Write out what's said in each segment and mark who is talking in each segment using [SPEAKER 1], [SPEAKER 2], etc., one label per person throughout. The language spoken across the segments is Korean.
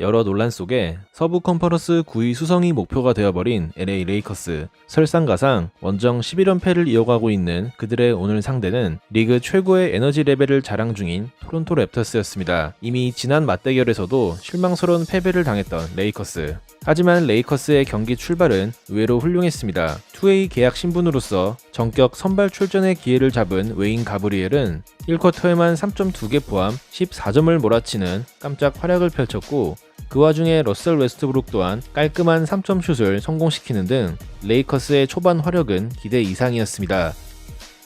[SPEAKER 1] 여러 논란 속에 서부 컨퍼런스 9위 수성이 목표가 되어버린 LA 레이커스. 설상가상 원정 11연패를 이어가고 있는 그들의 오늘 상대는 리그 최고의 에너지 레벨을 자랑 중인 토론토 랩터스였습니다. 이미 지난 맞대결에서도 실망스러운 패배를 당했던 레이커스. 하지만 레이커스의 경기 출발은 의외로 훌륭했습니다. 2A 계약 신분으로서 전격 선발 출전의 기회를 잡은 웨인 가브리엘은 1쿼터에만 3.2개 포함 14점을 몰아치는 깜짝 활약을 펼쳤고 그 와중에 러셀 웨스트브룩 또한 깔끔한 3점 슛을 성공시키는 등 레이커스의 초반 화력은 기대 이상이었습니다.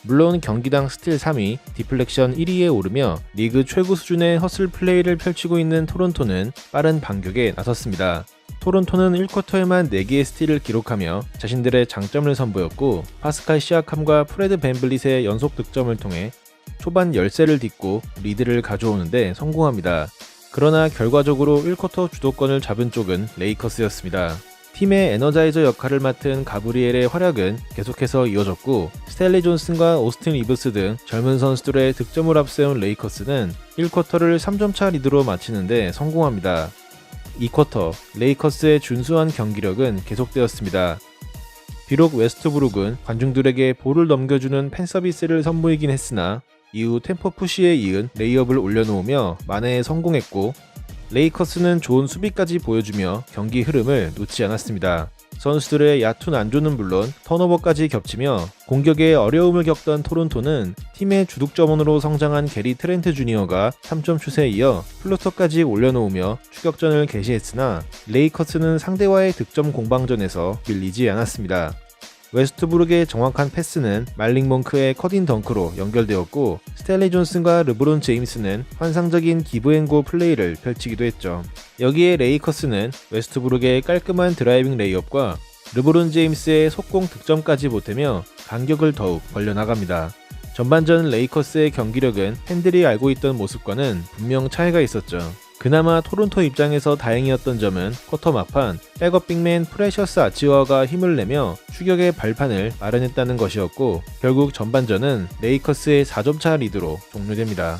[SPEAKER 1] 물론 경기당 스틸 3위, 디플렉션 1위에 오르며 리그 최고 수준의 허슬 플레이를 펼치고 있는 토론토는 빠른 반격에 나섰습니다. 토론토는 1쿼터에만 4개의 스틸을 기록하며 자신들의 장점을 선보였고 파스칼 시아캄과 프레드 벤블릿의 연속 득점을 통해 초반 열세를 딛고 리드를 가져오는데 성공합니다. 그러나 결과적으로 1쿼터 주도권을 잡은 쪽은 레이커스였습니다. 팀의 에너자이저 역할을 맡은 가브리엘의 활약은 계속해서 이어졌고 스텔리 존슨과 오스틴 리브스 등 젊은 선수들의 득점을 앞세운 레이커스는 1쿼터를 3점차 리드로 마치는데 성공합니다. 2쿼터 레이커스의 준수한 경기력은 계속되었습니다. 비록 웨스트브룩은 관중들에게 볼을 넘겨주는 팬 서비스를 선보이긴 했으나 이후 템포 푸시에 이은 레이업을 올려놓으며 만회에 성공했고 레이커스는 좋은 수비까지 보여주며 경기 흐름을 놓지 않았습니다. 선수들의 얕은 안조는 물론 턴오버까지 겹치며 공격에 어려움을 겪던 토론토는 팀의 주득점원으로 성장한 게리 트렌트 주니어가 3점 슛에 이어 플로터까지 올려놓으며 추격전을 개시했으나 레이커스는 상대와의 득점 공방전에서 밀리지 않았습니다. 웨스트브룩의 정확한 패스는 말링 몽크의 커딘 덩크로 연결되었고 스텔리 존슨과 르브론 제임스는 환상적인 기브앤고 플레이를 펼치기도 했죠. 여기에 레이커스는 웨스트브룩의 깔끔한 드라이빙 레이업과 르브론 제임스의 속공 득점까지 보태며 간격을 더욱 벌려나갑니다. 전반전 레이커스의 경기력은 팬들이 알고 있던 모습과는 분명 차이가 있었죠. 그나마 토론토 입장에서 다행이었던 점은 쿼터 막판 백업 빅맨 프레셔스 아치워가 힘을 내며 추격의 발판을 마련했다는 것이었고 결국 전반전은 레이커스의 4점차 리드로 종료됩니다.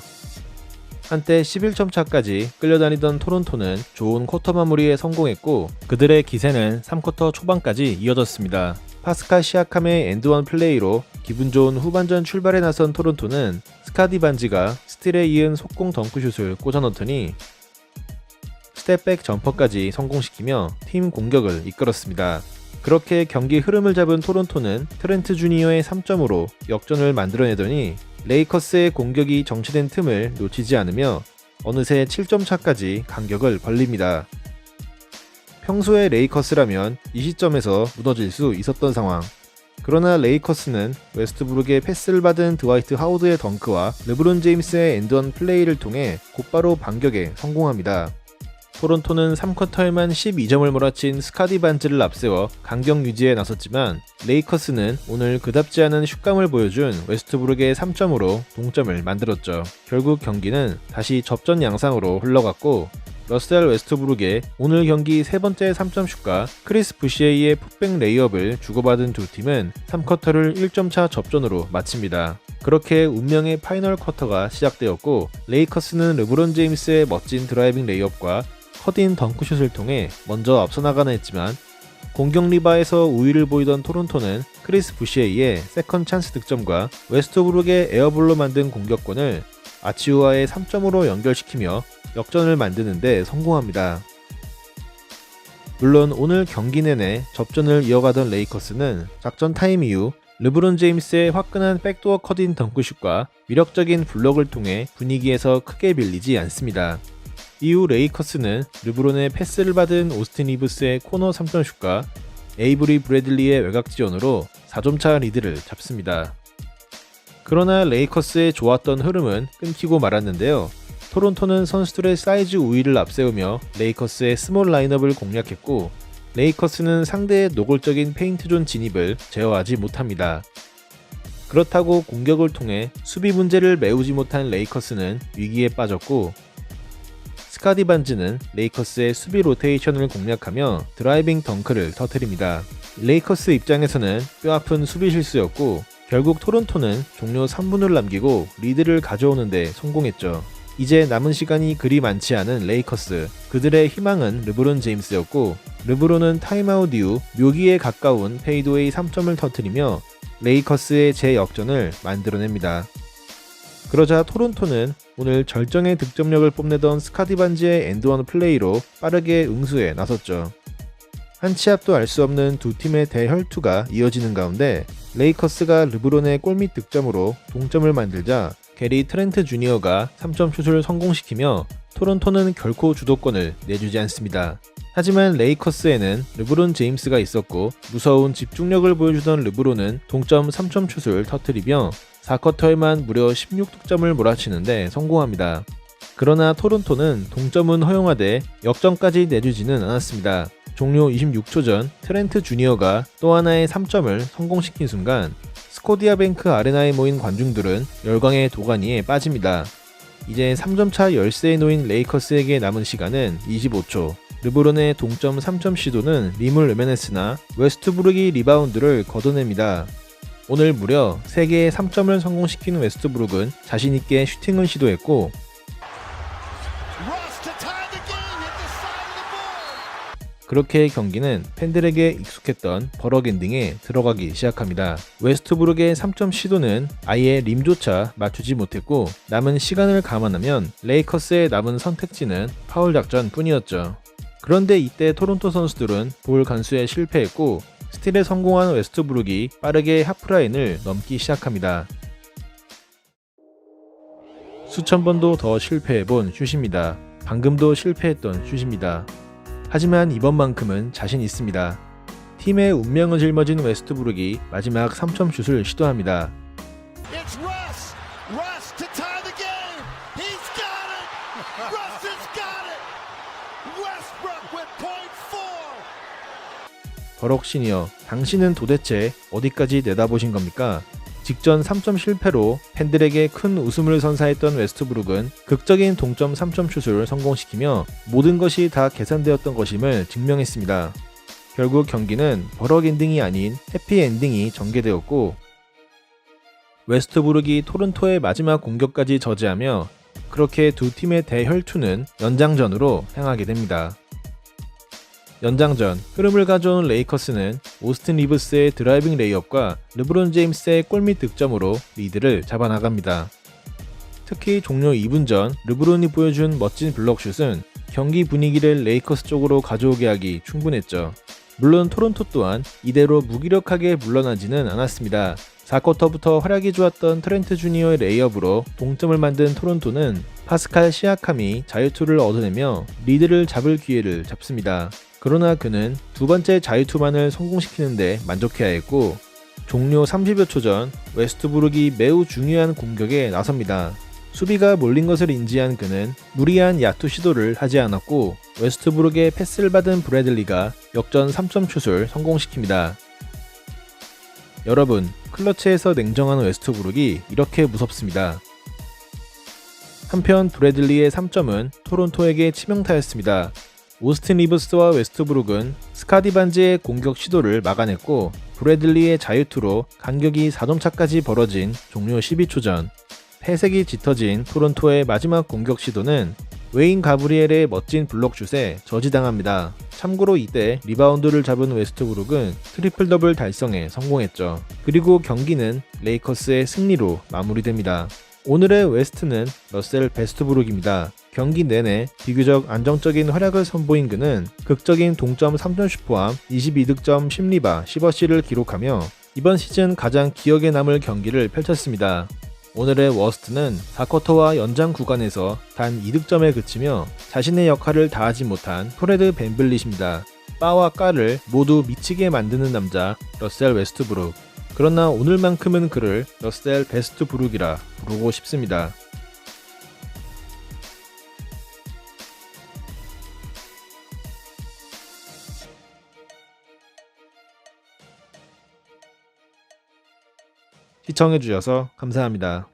[SPEAKER 1] 한때 11점 차까지 끌려다니던 토론토는 좋은 쿼터 마무리에 성공했고 그들의 기세는 3쿼터 초반까지 이어졌습니다. 파스칼 시아캄의 엔드원 플레이로 기분 좋은 후반전 출발에 나선 토론토는 스카디 반지가 스틸에 이은 속공 덩크슛을 꽂아넣더니 스텝백 점퍼까지 성공시키며 팀 공격을 이끌었습니다. 그렇게 경기 흐름을 잡은 토론토는 트렌트 주니어의 3점으로 역전을 만들어내더니 레이커스의 공격이 정체된 틈을 놓치지 않으며 어느새 7점 차까지 간격을 벌립니다. 평소에 레이커스라면 이 시점에서 무너질 수 있었던 상황. 그러나 레이커스는 웨스트브룩의 패스를 받은 드와이트 하우드의 덩크와 르브론 제임스의 엔드원 플레이를 통해 곧바로 반격에 성공합니다. 토론토는 3쿼터에만 12점을 몰아친 스카디 반즈를 앞세워 강경 유지에 나섰지만 레이커스는 오늘 그답지 않은 슛감을 보여준 웨스트브룩의 3점으로 동점을 만들었죠. 결국 경기는 다시 접전 양상으로 흘러갔고 러셀 웨스트브룩의 오늘 경기 세 번째 3점 슛과 크리스 부시에이의 풋백 레이업을 주고받은 두 팀은 3쿼터를 1점 차 접전으로 마칩니다. 그렇게 운명의 파이널 쿼터가 시작되었고 레이커스는 르브론 제임스의 멋진 드라이빙 레이업과 커딘 덩크슛을 통해 먼저 앞서 나가는 했지만 공격 리바에서 우위를 보이던 토론토는 크리스 부시에이의 세컨 찬스 득점과 웨스트브룩의 에어볼로 만든 공격권을 아치우아의 3점으로 연결시키며 역전을 만드는데 성공합니다. 물론 오늘 경기 내내 접전을 이어가던 레이커스는 작전 타임 이후 르브론 제임스의 화끈한 백도어 커딘 덩크슛과 위력적인 블록을 통해 분위기에서 크게 밀리지 않습니다. 이후 레이커스는 르브론의 패스를 받은 오스틴 이브스의 코너 3점슛과 에이브리 브래들리의 외곽 지원으로 4점차 리드를 잡습니다. 그러나 레이커스의 좋았던 흐름은 끊기고 말았는데요. 토론토는 선수들의 사이즈 우위를 앞세우며 레이커스의 스몰 라인업을 공략했고 레이커스는 상대의 노골적인 페인트존 진입을 제어하지 못합니다. 그렇다고 공격을 통해 수비 문제를 메우지 못한 레이커스는 위기에 빠졌고 스카디 반즈는 레이커스의 수비 로테이션을 공략하며 드라이빙 덩크를 터뜨립니다. 레이커스 입장에서는 뼈아픈 수비 실수였고 결국 토론토는 종료 3분을 남기고 리드를 가져오는데 성공했죠. 이제 남은 시간이 그리 많지 않은 레이커스. 그들의 희망은 르브론 제임스였고 르브론은 타임아웃 이후 묘기에 가까운 페이드웨이 3점을 터뜨리며 레이커스의 재역전을 만들어냅니다. 그러자 토론토는 오늘 절정의 득점력을 뽐내던 스카디 반지의 엔드원 플레이로 빠르게 응수에 나섰죠. 한치 앞도 알 수 없는 두 팀의 대혈투가 이어지는 가운데 레이커스가 르브론의 골밑 득점으로 동점을 만들자 게리 트렌트 주니어가 3점 슛을 성공시키며 토론토는 결코 주도권을 내주지 않습니다. 하지만 레이커스에는 르브론 제임스가 있었고 무서운 집중력을 보여주던 르브론은 동점 3점 슛을 터뜨리며 4쿼터에만 무려 16득점을 몰아치는데 성공합니다. 그러나 토론토는 동점은 허용하되 역전까지 내주지는 않았습니다. 종료 26초 전 트렌트 주니어가 또 하나의 3점을 성공시킨 순간 스코디아 뱅크 아레나에 모인 관중들은 열광의 도가니에 빠집니다. 이제 3점 차 열세에 놓인 레이커스에게 남은 시간은 25초. 르브론의 동점 3점 시도는 림을 레메네스나 웨스트브룩이 리바운드를 걷어냅니다. 오늘 무려 3개의 3점을 성공시킨 웨스트브룩은 자신있게 슈팅을 시도했고. 그렇게 경기는 팬들에게 익숙했던 버럭 엔딩에 들어가기 시작합니다. 웨스트브룩의 3점 시도는 아예 림조차 맞추지 못했고 남은 시간을 감안하면 레이커스의 남은 선택지는 파울 작전 뿐이었죠. 그런데 이때 토론토 선수들은 볼 간수에 실패했고 스틸에 성공한 웨스트브룩이 빠르게 하프라인을 넘기 시작합니다. 수천 번도 더 실패해본 슛입니다. 방금도 실패했던 슛입니다. 하지만 이번만큼은 자신 있습니다. 팀의 운명을 짊어진 웨스트브룩이 마지막 3점 슛을 시도합니다. 버럭 시니어, 당신은 도대체 어디까지 내다보신 겁니까? 직전 3점 실패로 팬들에게 큰 웃음을 선사했던 웨스트브룩은 극적인 동점 3점 슛을 성공시키며 모든 것이 다 계산되었던 것임을 증명했습니다. 결국 경기는 버럭 엔딩이 아닌 해피 엔딩이 전개되었고 웨스트브룩이 토론토의 마지막 공격까지 저지하며 그렇게 두 팀의 대혈투는 연장전으로 향하게 됩니다. 연장전 흐름을 가져온 레이커스는 오스틴 리브스의 드라이빙 레이업과 르브론 제임스의 골밑 득점으로 리드를 잡아나갑니다. 특히 종료 2분 전 르브론이 보여준 멋진 블럭슛은 경기 분위기를 레이커스 쪽으로 가져오게 하기 충분했죠. 물론 토론토 또한 이대로 무기력하게 물러나지는 않았습니다. 4쿼터부터 활약이 좋았던 트렌트 주니어의 레이업으로 동점을 만든 토론토는 파스칼 시아캄이 자유투를 얻어내며 리드를 잡을 기회를 잡습니다. 그러나 그는 두 번째 자유투만을 성공시키는데 만족해야 했고 종료 30여 초 전 웨스트브룩이 매우 중요한 공격에 나섭니다. 수비가 몰린 것을 인지한 그는 무리한 야투 시도를 하지 않았고 웨스트브룩의 패스를 받은 브래들리가 역전 3점 슛을 성공시킵니다. 여러분, 클러치에서 냉정한 웨스트브룩이 이렇게 무섭습니다. 한편 브래들리의 3점은 토론토에게 치명타였습니다. 오스틴 리브스와 웨스트브룩은 스카디 반지의 공격 시도를 막아냈고 브래들리의 자유투로 간격이 4점 차까지 벌어진 종료 12초 전 패색이 짙어진 토론토의 마지막 공격 시도는 웨인 가브리엘의 멋진 블록슛에 저지당합니다. 참고로 이때 리바운드를 잡은 웨스트브룩은 트리플 더블 달성에 성공했죠. 그리고 경기는 레이커스의 승리로 마무리됩니다. 오늘의 웨스트는 러셀 베스트브룩입니다. 경기 내내 비교적 안정적인 활약을 선보인 그는 극적인 동점 3점슛 포함 22득점 10리바 10어시를 기록하며 이번 시즌 가장 기억에 남을 경기를 펼쳤습니다. 오늘의 워스트는 4쿼터와 연장 구간에서 단 2득점에 그치며 자신의 역할을 다하지 못한 프레드 벤블릿입니다. 바와 까를 모두 미치게 만드는 남자 러셀 웨스트브룩. 그러나 오늘만큼은 그를 러셀 베스트브룩이라 부르고 싶습니다. 시청해주셔서 감사합니다.